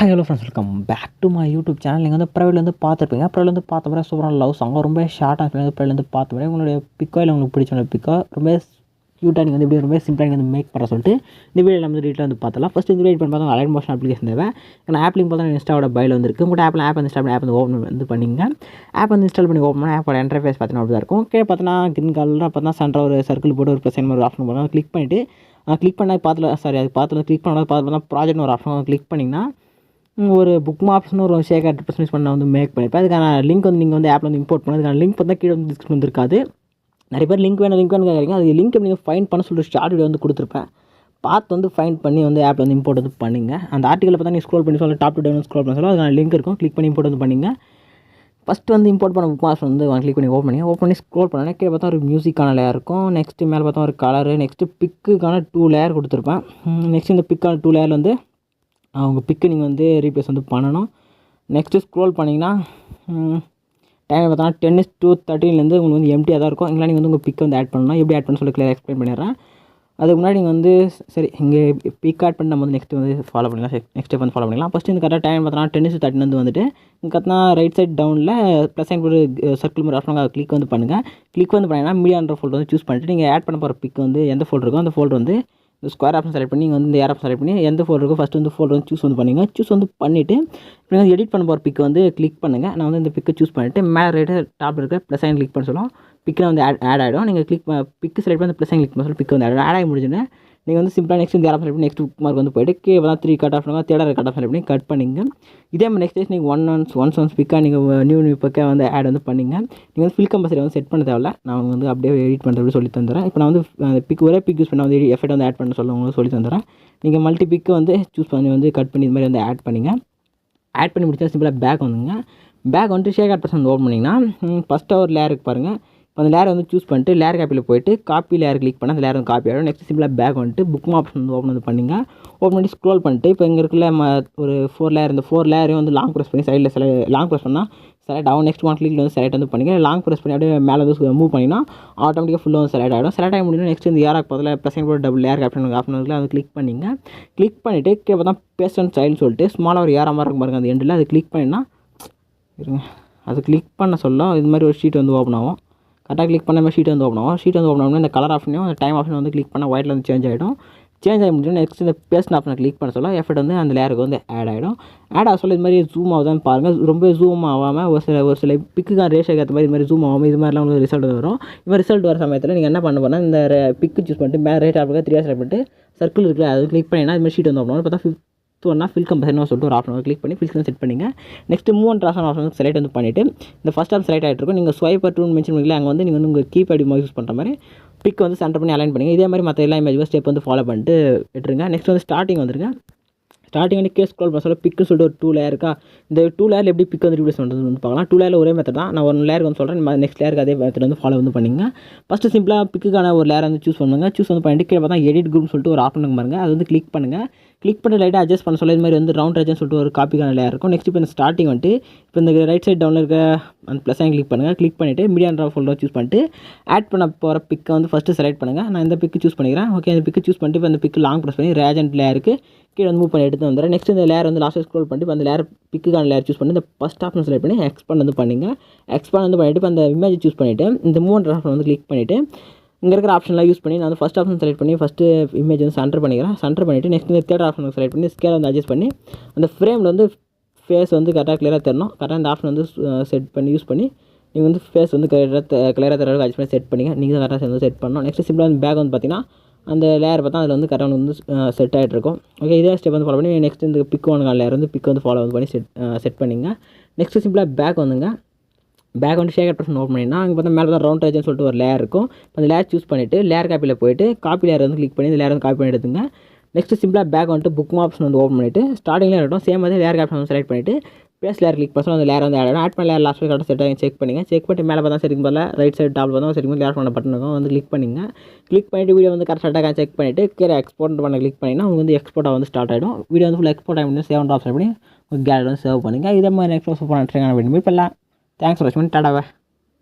Hello friends welcome back to my YouTube channel நீங்கள் வந்து ப்ரைவேட்லேருந்து பார்த்துருப்பீங்க. ப்ரைவேட்லேருந்து பார்த்த மாதிரி சூப்பரான லவ் சாங் ரொம்ப ஷார்ட்டாக இருப்பீங்க ப்ரைவேட்லேருந்து பார்த்த மாதிரி உங்களுடைய பிக்கோ இல்லை உங்களுக்கு பிடிச்ச பிக்கோ ரொம்ப க்யூட்டாக நீங்கள் வந்து இப்படி ரொம்ப சிம்பிளாக நீங்கள் வந்து மேக் பண்ண சொல்லிட்டு இந்த வீடியோ நம்ம டீட்டெயில் வந்து பார்த்தலாம் ஃபஸ்ட் இந்த வீடியோ பண்ணி பார்த்தா அலைன் மோஷன் அப்ளிகேஷன் தேவை. ஏன்னா ஆப் லிங்க் பார்த்தா இன்ஸ்டாவோட பயில் வந்துருக்கு உங்கள் ஆப்பில் ஆப் இன்ஸ்டால் ஆப் வந்து ஓப்பன் வந்து பண்ணிங்க ஆப் வந்து இன்ஸ்டால் பண்ணி ஓப்பன் பண்ணி ஆப்போட இன்டர்ஃபேஸ் பார்த்தீங்கன்னா அப்படி தான் இருக்கும். கீழே பார்த்தீங்கன்னா கிரீன் கலரில் பார்த்தா சென்டர் ஒரு சர்க்கிள் போட்டு ஒரு ப்ளஸ் ஒரு ஆப்ஷன் போடுவோம் கிளிக் பண்ணிவிட்டு கிளிக் பண்ணால் பார்த்துல சாரி அது பார்த்துல கிளிக் பண்ணால் பார்த்து ப்ராஜெக்ட்னு ஒரு ஆப்ஷன் கிளிக் பண்ணிங்கன்னா ஒரு புக் மாப்ஸ்னு ஒரு ஷேக் ஆட் பண்ண வந்து மேக் பண்ணிப்பேன் அதுக்கான லிங்க் வந்து நீங்கள் வந்து ஆப்பில் வந்து இம்போர்ட் பண்ண அதுக்கான லிங்க் பார்த்தா கீழே வந்து டிஸ்கிரிப்ஷன் இருக்காது. நிறைய பேர் லிங்க் வேணும் லிங்க் வேணும் கேட்குறீங்க அது லிங்க் நீங்கள் ஃபைன் பண்ண சொல்லிட்டு ஷார்ட் வீடியோ வந்து கொடுத்துருப்பேன். பார்த்து வந்து ஃபைன் பண்ணி வந்து ஆப்பில் வந்து இம்போர்ட் வந்து பண்ணுங்க. அந்த ஆர்டிக்கலை பார்த்தா நீங்கள் ஸ்க்ரோல் பண்ணி சொல்ல டாப் டு டவுன் ஸ்க்ரோல் பண்ண சொல்ல அதுக்கான லிங்க் இருக்கும். கிளிக் பண்ணி இம்போர்ட் வந்து பண்ணிங்க. ஃபஸ்ட்டு வந்து இம்போர்ட் பண்ண புக் மாஸ் வந்து கிளிக் பண்ணி ஓப்பன் பண்ணி ஓப்பன் பண்ணி ஸ்க்ரோல் பண்ணேன் கீழே பார்த்தா ஒரு மியூசிக்கான லேயர் இருக்கும். நெக்ஸ்ட்டு மேலே பார்த்தா ஒரு கலரு நெக்ஸ்ட்டு பிக்குக்கான டூ லேயர் கொடுத்துருப்பேன். நெக்ஸ்ட் இந்த பிக்கான டூ லேயர் வந்து அவங்க பிக்கு நீங்கள் வந்து ரீப்ளேஸ் வந்து பண்ணணும். நெக்ஸ்ட்டு ஸ்க்ரோல் பண்ணிங்கன்னா டைம் பார்த்தோன்னா டென் டூ தேர்ட்டின்லேருந்து உங்களுக்கு வந்து எம்டியாக தான் இருக்கும். இங்கெல்லாம் நீங்கள் வந்து உங்கள் பிக் வந்து ஆட் பண்ணணும் எப்படி ஆட் பண்ண சொல்லி கிளியர் எக்ஸ்பிளைன் பண்ணிடுறேன். அதுக்கு முன்னாடி நீங்கள் வந்து சரி இங்கே பிக் ஆட் பண்ணி நம்ம வந்து நெக்ஸ்ட் வந்து ஃபாலோ பண்ணிக்கலாம் நெக்ஸ்ட் ஸ்டெப் வந்து ஃபாலோ பண்ணிக்கலாம் ஃபஸ்ட்டு இந்த கரெக்டாக டைம் பார்த்தோன்னா டென் இஸ் தேர்ட்டின் வந்துட்டு இங்கே பார்த்தா ரைட் சைட் டவுனில் ப்ளஸ் அண்ட் ஒரு சர்க்கிள் மாதிரி ஆப்ஷன் அதை கிளிக் வந்து பண்ணுங்கள் கிளிக் வந்து பண்ணிங்கன்னா மீடியான்ற ஃபோல்டர் வந்து சூஸ் பண்ணிட்டு நீங்கள் ஆட் பண்ண போகிற பிக் வந்து எந்த ஃபோல்டர் இருக்கோ அந்த ஃபோல்டர் வந்து இந்த ஸ்கொயர் ஆப்ஷன் செலக்ட் பண்ணி நீங்கள் வந்து இந்த ஏர் ஆப்ஷன் செலக்ட் பண்ணி எந்த ஃபோல்டர் இருக்கோ ஃபஸ்ட்டு வந்து ஃபோல்டர் வந்து சூஸ் வந்து பண்ணிங்க சூஸ் வந்து பண்ணிவிட்டு இப்போ வந்து எடிட் பண்ண போகிற பிக் வந்து கிளிக் பண்ணுங்கள் நான் வந்து இந்த பிக்கை சூஸ் பண்ணிவிட்டு மேலே ரைட்டு டாப் இருக்க ப்ளஸ் சைன் கிளிக் பண்ண சொல்லுவோம். பிக்கில் வந்து ஆட் ஆட் ஆகிடும் நீங்கள் கிளிக் பிக்கு செலக்ட் பண்ணி ப்ளஸ் சைன் கிளிக் பண்ண சொல்லி பிக் வந்து ஆட் ஆட் ஆகி முடிஞ்சுன்னு நீங்கள் வந்து சிம்பிளாக நெக்ஸ்ட் இந்த air option next bookmark வந்து போய்ட்டு கே தான் three cut off third cut off பண்ணி கட் பண்ணிங்க. இதே மாதிரி நெக்ஸ்ட் டேஸ் நீங்கள் ஒன் ஒன்ஸ் ஒன்ஸ் ஒன்ஸ் பிக்காக நீங்கள் நியூ நியூ பிக்காக வந்து ஆட் வந்து பண்ணிங்க. நீங்கள் வந்து ஃபில் கம்பல்சரி வந்து செட் பண்ண தேவையில்ல. நான் வந்து அப்படியே எடிட் பண்ணுறது சொல்லி தந்துடுறேன். இப்போ நான் வந்து பிக் ஒரே பிக் யூஸ் பண்ண வந்து எஃபெக்ட் வந்து ஆட் பண்ண சொல்ல உங்களுக்கு சொல்லி தந்துடுறேன். நீங்கள் மல்டி பிக்கு வந்து சூஸ் பண்ணி வந்து கட் பண்ணி இது மாதிரி வந்து ஆட் பண்ணிங்க. ஆட் பண்ணி முடிச்சா சிம்பிளாக பேக் வந்துங்க. பேக் வந்துட்டு ஷேக் ஆட் பர்சன் ஓப்பன் பண்ணிங்கன்னா ஃபஸ்ட்டு ஒரு லேயருக்கு பாருங்கள் அந்த லேர் வந்து சூஸ் பண்ணிட்டு லேர் காப்பியில் போயிட்டு காப்பி லேர் கிளிக் பண்ணால் அந்த லேர் வந்து காப்பி ஆகிடும் நெக்ஸ்ட் சிம்பிளாக பேக் வந்துட்டு புக் ஆப்ஷன் வந்து ஓப்பன் வந்து பண்ணிங்க. ஓப்பன் பண்ணி ஸ்க்ரோல் பண்ணிட்டு இப்போ இங்கே இருக்குல்ல ம ஒரு ஃபோர் லேயர் இந்த ஃபோர் லேரையும் வந்து லாங் ப்ரெஸ் பண்ணி சைடில் செல லாங் ப்ரெஸ் பண்ணால் செலக்ட் ஆகும் நெக்ஸ்ட் ஒன் கிளிக்கில் வந்து செலக்ட் வந்து பண்ணிங்க. லாங் ப்ரெஸ் பண்ணி அப்படியே மேலே வந்து மூவ் பண்ணிங்கன்னா ஆட்டோமேட்டிக்காக ஃபுல்லாக வந்து செலக்ட் ஆகிடும் செலக்ட் ஆகி முடியும் நெக்ஸ்ட் இந்த ஏராக் பதில் ப்ரெசென்ட் போட்டு டபுள் ஏர் ஆப்ஷன் ஆப்ஷன் இருக்குல்ல அதை கிளிக் பண்ணிங்க. கிளிக் பண்ணிவிட்டு கீழே தான் பேஸ்ட் அண்ட் ஸ்டைல்னு சொல்லிட்டு ஸ்மாலாக ஒரு ஏரா மாதிரி இருக்கும் பாருங்க அந்த எண்டில் அதை கிளிக் பண்ணினா இருங்க. அது கிளிக் பண்ண சொல்ல இது மாதிரி ஒரு ஷீட் வந்து ஓப்பன் ஆகும். கரெக்டாக கிளிக் பண்ணாமல் ஷீட் வந்து ஓப்பன் ஆகும். ஷீட் வந்து ஓப்பன் ஆகும் இந்த கலர் ஆப்ஷனையும் அந்த டைம் ஆப்ஷன் வந்து கிளிக் பண்ணால் ஒயிட்டில் வந்து சேஞ்ச் ஆகிடும் சேஞ்ச் ஆகி முடிஞ்சு நெக்ஸ்ட் இந்த பேஸ்ட் ஆப்ஷனை கிளிக் பண்ண சொல்ல எஃபெக்ட் வந்து அந்த லேருக்கு வந்து ஆட் ஆகிடும் ஆட் ஆக சொல்ல இது மாதிரி ஜூம் ஆகுதான்னு பாருங்கள் ரொம்ப ஜூம் ஆகாமல் ஒரு சில ஒரு சில பிக்குக்கான ரேஷோக்கு ஏற்ற மாதிரி இது மாதிரி ஜூம் ஆகாமல் இது மாதிரிலாம் உங்களுக்கு ரிசல்ட் வரும். இப்போ ரிசல்ட் வர சமயத்தில் நீங்கள் என்ன பண்ண போனால் இந்த பிக்கு சூஸ் பண்ணிட்டு மேலே ரேட் ஆஃப் த்ரீ செலக்ட் பண்ணிட்டு சர்க்கிள் இருக்குல்ல அது கிளிக் பண்ணினா இது மாதிரி ஷீட் வந்து ஓப்பன் ஆகும். பார்த்தா ஃபிஃப்த் ஒன்னா ஃபில் கம்பெனி சொல்லிட்டு ஒரு ஆப்ஷன் கிளிக் பண்ணி ஃபில் செட் பண்ணிங்க. Next move and transform option select வந்து பண்ணிவிட்டு இந்த ஃபஸ்ட் ஆப் செலக்ட் ஆகிட்டு இருக்கும். நீங்கள் ஸ்வைப்பர் டூன் மென்ஷன் பண்ணிக்கல அங்கே வந்து நீங்கள் வந்து உங்கள் கீபேட் யூஸ் பண்ணுற மாதிரி பிக் வந்து சென்டர் பண்ணி அலைன் பண்ணுங்கள் இதே மாதிரி மற்ற எல்லா இமேஜ் ஸ்டெப் வந்து ஃபாலோ பண்ணிட்டு விட்டுருங்க நெக்ஸ்ட் வந்து ஸ்டார்டிங் வந்துருங்க. ஸ்டார்டிங் வந்து கேஸ் ஸ்க்ரோல் பண்ண சொல்ல பிக்கு சொல்லிட்டு ஒரு டூ லேயர் இருக்கா? இந்த டூ லேயர் எப்படி பிக் வந்து ரிப்ளேஸ் பண்ணுறது வந்து பார்க்கலாம். டூ லேயர் ஒரே மெத்தட் தான். நான் ஒரு லேயருக்கு வந்து சொல்கிறேன் நெக்ஸ்ட் லேயருக்கு அதே மெத்தட் வந்து ஃபாலோ வந்து பண்ணிங்க ஃபஸ்ட்டு சிம்பிளாக பிக்குக்கான ஒரு லேயர் வந்து சூஸ் பண்ணுங்க. சூஸ் வந்து பண்ணிட்டு கீழே பார்த்தா எடிட் குரூப் சொல்லிட்டு ஒரு ஆப்ஷன் பாருங்க. அது வந்து கிளிக் பண்ணுங்கள் கிளிக் பண்ணி லைட்டாக அட்ஜஸ்ட் பண்ண சொல்ல இது மாதிரி வந்து ரவுண்ட் அட்ஜஸ்ட் சொல்லிட்டு ஒரு காப்பிக்கான லேயர் இருக்கும். நெக்ஸ்ட் இப்போ இந்த ஸ்டார்டிங் வந்துட்டு இப்போ இந்த ரைட் சைட் டவுனில் இருக்க அந்த ப்ளஸ் கிளிக் பண்ணுங்கள் கிளிக் பண்ணிவிட்டு மீடியான்ற ஃபோல்டர் சூஸ் பண்ணிட்டு ஆட் பண்ண போகிற பிக்கை வந்து ஃபஸ்ட்டு செலக்ட் பண்ணுங்கள் நான் இந்த பிக்கு சூஸ் பண்ணிக்கிறேன். ஓகே இந்த பிக்கு சூஸ் பண்ணிட்டு இப்போ இந்த பிக்கு லாங் ப்ரெஸ் பண்ணி ரேஜன் லேயருக்கு கீழே வந்து மூவ் பண்ணி எடுத்து வந்துடுறேன். நெக்ஸ்ட் இந்த லேயர் வந்து லாஸ்ட் ஸ்க்ரோல் பண்ணிட்டு இப்போ அந்த லேயர் பிக்குக்கான லேயர் சூஸ் பண்ணி இந்த ஃபஸ்ட் ஆப்ஷன் செலக்ட் பண்ணி எக்ஸ்பாண்ட் வந்து பண்ணிங்க. எக்ஸ்பாண்ட் வந்து பண்ணிவிட்டு இப்போ அந்த இமேஜ் சூஸ் பண்ணிவிட்டு இந்த மூவ் ஆப்ஷன் வந்து கிளிக் பண்ணிவிட்டு இங்கே இருக்கிற ஆப்ஷன்லாம் யூஸ் பண்ணி நான் வந்து ஃபஸ்ட் ஆப்ஷன் செலக்ட் பண்ணி ஃபஸ்ட்டு இமேஜ் வந்து சென்டர் பண்ணிக்கிறேன். சென்டர் பண்ணிவிட்டு நெக்ஸ்ட் இந்த தேர்ட் ஆப்ஷன் செலக்ட் பண்ணி ஸ்கேல் வந்து அட்ஜஸ்ட் பண்ணி அந்த ஃப்ரேமில் வந்து ஃபேஸ் வந்து கரெக்டாக கிளியராக தரணும். கரெக்டாக இந்த ஆப்ஷன் வந்து செட் பண்ணி யூஸ் பண்ணி நீங்கள் வந்து ஃபேஸ் வந்து கிளியராக கிளியராக தர அட்ஜஸ்ட் பண்ணி செட் பண்ணிங்க. நீங்கள் தான் கரெக்டாக வந்து செட் பண்ணணும். நெக்ஸ்ட் சிம்பிளாக பேக் வந்து பார்த்தீங்கன்னா அந்த லேயர் பார்த்தா அதில் வந்து கரெக்டாக வந்து செட் ஆகிட்டு இருக்கும் ஓகே இதே ஸ்டெப் வந்து ஃபாலோ பண்ணி நெக்ஸ்ட் இந்த பிக் ஒன் லேயர் வந்து பிக் வந்து ஃபாலோ வந்து பண்ணி செட் செட் பண்ணிங்க. நெக்ஸ்ட் சிம்பிளாக பேக் வந்துங்க. பேக் வந்து ஷேகர் பர்சன் ஓப்பன் பண்ணினா அங்கே பார்த்தா மேலே தான் ரவுண்ட் ரேஜ்னு சொல்லிட்டு ஒரு லேயர் இருக்கும். அந்த லேயர் சூஸ் பண்ணிவிட்டு லேயர் காப்பியில் போயிட்டு காப்பி லேயர் வந்து கிளிக் பண்ணி இந்த லேயர் வந்து காப்பி பண்ணி எடுத்துங்க. நெக்ஸ்ட் சிம்பிளாக பேக் வந்துட்டு புக் ஆப்ஷன் வந்து ஓப்பன் பண்ணிவிட்டு ஸ்டார்டிங்கில் இருக்கட்டும் சேம் வந்து லேயர் ஆப்ஷன் வந்து செலக்ட் பண்ணிவிட்டு பேஸ் லேயர் கிளிக் பண்ணி அந்த லேயர் வந்து ஆட் ஆகும் ஆட் பண்ண லேயர் லாஸ்ட் கரெக்டாக செட் ஆகி செக் பண்ணுங்கள் செக் பண்ணிட்டு மேலே பார்த்தா சரிங்க போல ரைட் சைடு டாப் பார்த்தா சரிங்க லேயர் பண்ண பட்டன் இருக்கும். வந்து கிளிக் பண்ணிங்க. கிளிக் பண்ணிட்டு வீடியோ வந்து கரெக்டாக செக் பண்ணிவிட்டு கீழே எக்ஸ்போர்ட் பண்ண கிளிக் பண்ணிங்கன்னா உங்களுக்கு வந்து எக்ஸ்போர்ட்டாக வந்து ஸ்டார்ட் ஆகிடும் வீடியோ வந்து ஃபுல் எக்ஸ்போர்ட் ஆகி சேவ் ஆப்ஷன் பண்ணி உங்கள் கேலரி வந்து சேவ் பண்ணுங்கள் இதே மாதிரி நெக்ஸ்ட் சூப்பராக ட்ரெயின் பண்ணி இப்போ தேங்க்ஸ் ஃபார் வாட்சிங் டாடாவை